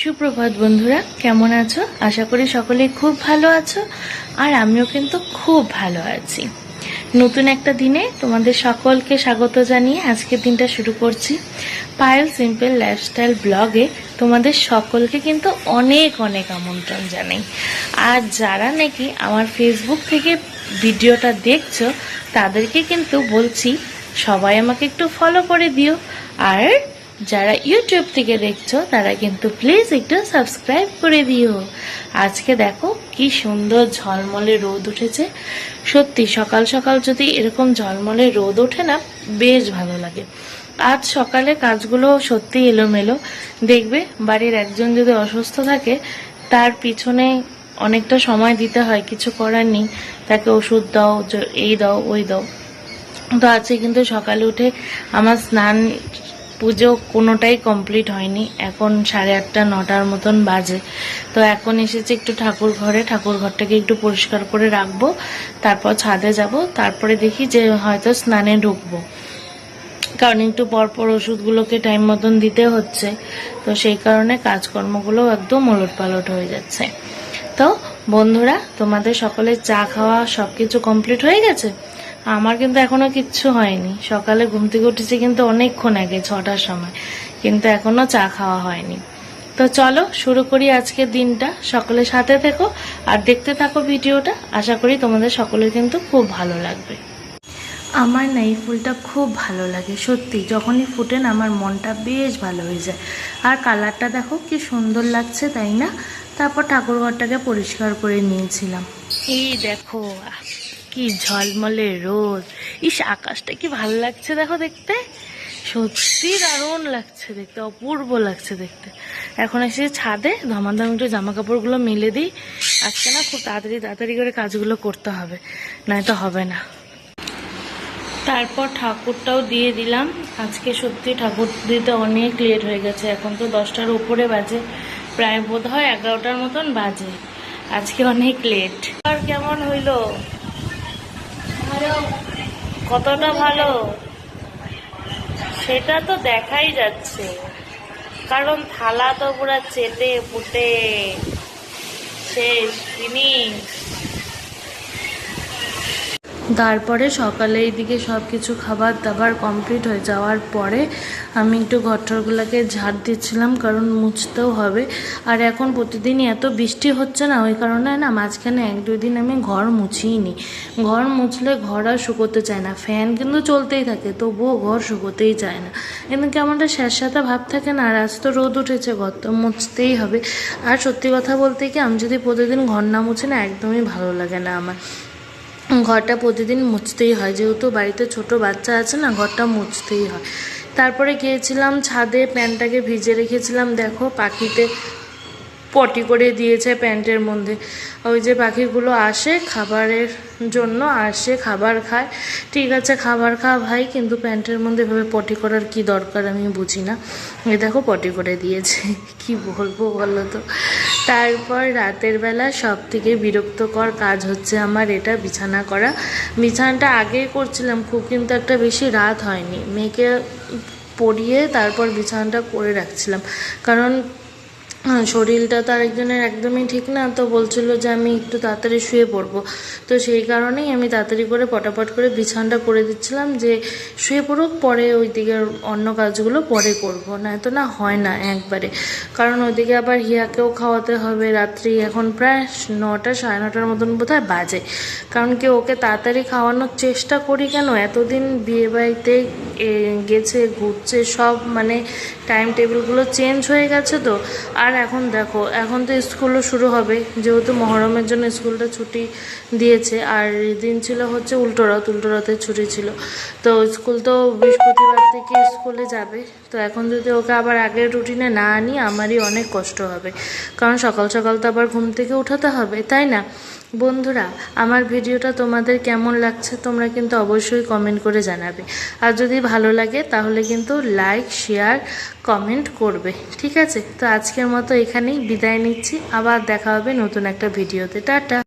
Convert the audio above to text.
সুপ্রভাত বন্ধুরা, কেমন আছো? আশা করি সকলে খুব ভালো আছো, আর আমিও কিন্তু খুব ভালো আছি। নতুন একটা দিনে তোমাদের সকলকে স্বাগত জানিয়ে আজকের দিনটা শুরু করছি। পায়েল সিম্পল লাইফস্টাইল ব্লগে তোমাদের সকলকে কিন্তু অনেক অনেক আমন্ত্রণ জানাই। আর যারা নাকি আমার ফেসবুক থেকে ভিডিওটা দেখছ, তাদেরকে কিন্তু বলছি, সবাই আমাকে একটু ফলো করে দিও। আর যারা ইউটিউব থেকে দেখছ, তারা কিন্তু প্লিজ একটু সাবস্ক্রাইব করে দিও। আজকে দেখো কি সুন্দর ঝলমলে রোদ উঠেছে। সত্যি, সকাল সকাল যদি এরকম ঝলমলে রোদ ওঠে না, বেশ ভালো লাগে। আজ সকালে কাজগুলো সত্যি এলোমেলো। দেখবে, বাড়ির একজন যদি অসুস্থ থাকে, তার পিছনে অনেকটা সময় দিতে হয়, কিছু করার নেই। তাকে ওষুধ দাও এই দাও, ওই দাও। তো আজকে কিন্তু সকালে উঠে আমার স্নান পুজো কোনোটাই কমপ্লিট হয়নি। এখন সাড়ে আটটা, নটার মতন বাজে। তো এখন এসেছি একটু ঠাকুর ঘরে। ঠাকুর ঘরটাকে একটু পরিষ্কার করে রাখব। তারপর ছাদে যাব। তারপরে দেখি যে হয়তো স্নানে ঢুকবো। কারণ একটু পরপর ওষুধগুলোকে টাইম মতন দিতে হচ্ছে। তো সেই কারণে কাজকর্মগুলো একদম ওলট পালট হয়ে যাচ্ছে। তো বন্ধুরা, তোমাদের সকলের চা খাওয়া সব কিছু কমপ্লিট হয়ে গেছে? আমার কিন্তু এখনও কিচ্ছু হয়নি। সকালে ঘুম থেকে উঠেছি কিন্তু অনেকক্ষণ আগে, ছটার সময়। কিন্তু এখনও চা খাওয়া হয়নি। তো চলো, শুরু করি আজকের দিনটা। সকলের সাথে থেকো আর দেখতে থাকো ভিডিওটা। আশা করি তোমাদের সকলের কিন্তু খুব ভালো লাগবে। আমার না এই ফুলটা খুব ভালো লাগে, সত্যি। যখনই ফুটে না, আমার মনটা বেশ ভালো হয়ে যায়। আর কালারটা দেখো, কি সুন্দর লাগছে, তাই না? তারপর ঠাকুরঘরটাকে পরিষ্কার করে নিয়েছিলাম। এই দেখো কি ঝলমলে রোদ। ইস, আকাশটা কি ভালো লাগছে দেখো দেখতে। সত্যি দারুণ লাগছে দেখতে, অপূর্ব লাগছে দেখতে। এখন এসে ছাদে ধমাধম একটু জামা কাপড়গুলো মেলে দিই। আজকে না খুব তাড়াতাড়ি তাড়াতাড়ি করে কাজগুলো করতে হবে, নয়তো হবে না। তারপর ঠাকুরটাও দিয়ে দিলাম। আজকে সত্যি ঠাকুর দিতে অনেক লেট হয়ে গেছে, এখন তো দশটার উপরে বাজে। প্রায় বোধ হয় এগারোটার মতন বাজে। আজকে অনেক লেট আর কেমন হইল? কতটা ভালো? সেটা তো দেখাই যাচ্ছে। কারণ থালা তো পুরা চেটে পুটে শেষ ফিনিশ তারপরে সকালে এইদিকে সব কিছু খাবার দাবার কমপ্লিট হয়ে যাওয়ার পরে আমি একটু ঘরটরগুলোকে ঝাড় দিচ্ছিলাম, কারণ মুছতেও হবে। আর এখন প্রতিদিনই এত বৃষ্টি হচ্ছে না, ওই কারণে না মাঝখানে এক দুই দিন আমি ঘর মুছিই নি ঘর মুছলে ঘর আর শুকোতে চায় না, ফ্যান কিন্তু চলতেই থাকে, তবুও ঘর শুকোতেই চায় না। কিন্তু কেমনটা স্যাঁতস্যাঁতা ভাব থাকে না, আর আজ তো রোদ উঠেছে, ঘর তো মুছতেই হবে। আর সত্যি কথা বলতে কি, আমি যদি প্রতিদিন ঘর না মুছি না, একদমই ভালো লাগে না আমার। ঘরটা প্রতিদিন মুছতেই হয়। যেহেতু বাড়িতে ছোট বাচ্চা আছে না, ঘরটা মুছতেই হয়। তারপরে গিয়েছিলাম ছাদে প্যান্টটাকে ভিজে রেখেছিলাম। দেখো, পাখিতে পটি করে দিয়েছে প্যান্টের মধ্যে। ওই যে পাখিগুলো আসে খাবারের জন্য, আসে খাবার খায়। ঠিক আছে, খাবার খা ভাই, কিন্তু প্যান্টের মধ্যে এভাবে পটি করার কি দরকার আমি বুঝি না। এ দেখো, পটি করে দিয়েছে। কি বলব বলো তো? তারপর রাতের বেলা সব থেকে বিরক্তকর কাজ হচ্ছে আমার এটা বিছানা করা। বিছানাটা আগে করছিলাম, খুব কিন্তু একটা বেশি রাত হয়নি। মেয়েকে পড়িয়ে তারপর বিছানাটা করে রাখছিলাম। কারণ শরীরটা তো আরেকজনের একদমই ঠিক না, তো বলছিল যে আমি একটু তাড়াতাড়ি শুয়ে পড়ব। তো সেই কারণেই আমি তাড়াতাড়ি করে পটাপট করে বিছানাটা করে দিচ্ছিলাম যে শুয়ে পড়ুক, পরে ওই দিকের অন্য কাজগুলো পরে করব। না তো না হয় না একবারে। কারণ ওইদিকে আবার হিয়াকেও খাওয়াতে হবে। রাত্রি এখন প্রায় নটা, সাড়ে নটার মতন বোধহয় বাজে। কারণ কি ওকে তাড়াতাড়ি খাওয়ানোর চেষ্টা করি কেন? এতদিন বিয়ে বাড়িতে গেছে, ঘুরছে, সব মানে টাইম টেবিলগুলো চেঞ্জ হয়ে গেছে তো। আর এখন দেখো, এখন তো স্কুলও শুরু হবে, যেহেতু মহরমের জন্য স্কুলটা ছুটি দিয়েছে, আর দিন ছিল হচ্ছে উল্টো রথ, উল্টো রথের ছুটি ছিল। তো স্কুল তো বৃহস্পতিবার থেকে স্কুলে যাবে, তো এখন যদি ওকে আবার আগের রুটিনে না আনি, আমারই অনেক কষ্ট হবে। কারণ সকাল সকাল তো আবার ঘুম থেকে উঠাতে হবে, তাই না? বন্ধুরা, আমার ভিডিওটা তোমাদের কেমন লাগছে তোমরা কিন্তু অবশ্যই কমেন্ট করে জানাবে। আর যদি ভালো লাগে তাহলে কিন্তু লাইক শেয়ার কমেন্ট করবে, ঠিক আছে? তো আজকের মতো এখানেই বিদায় নিচ্ছি, আবার দেখা হবে নতুন একটা ভিডিওতে। টাটা!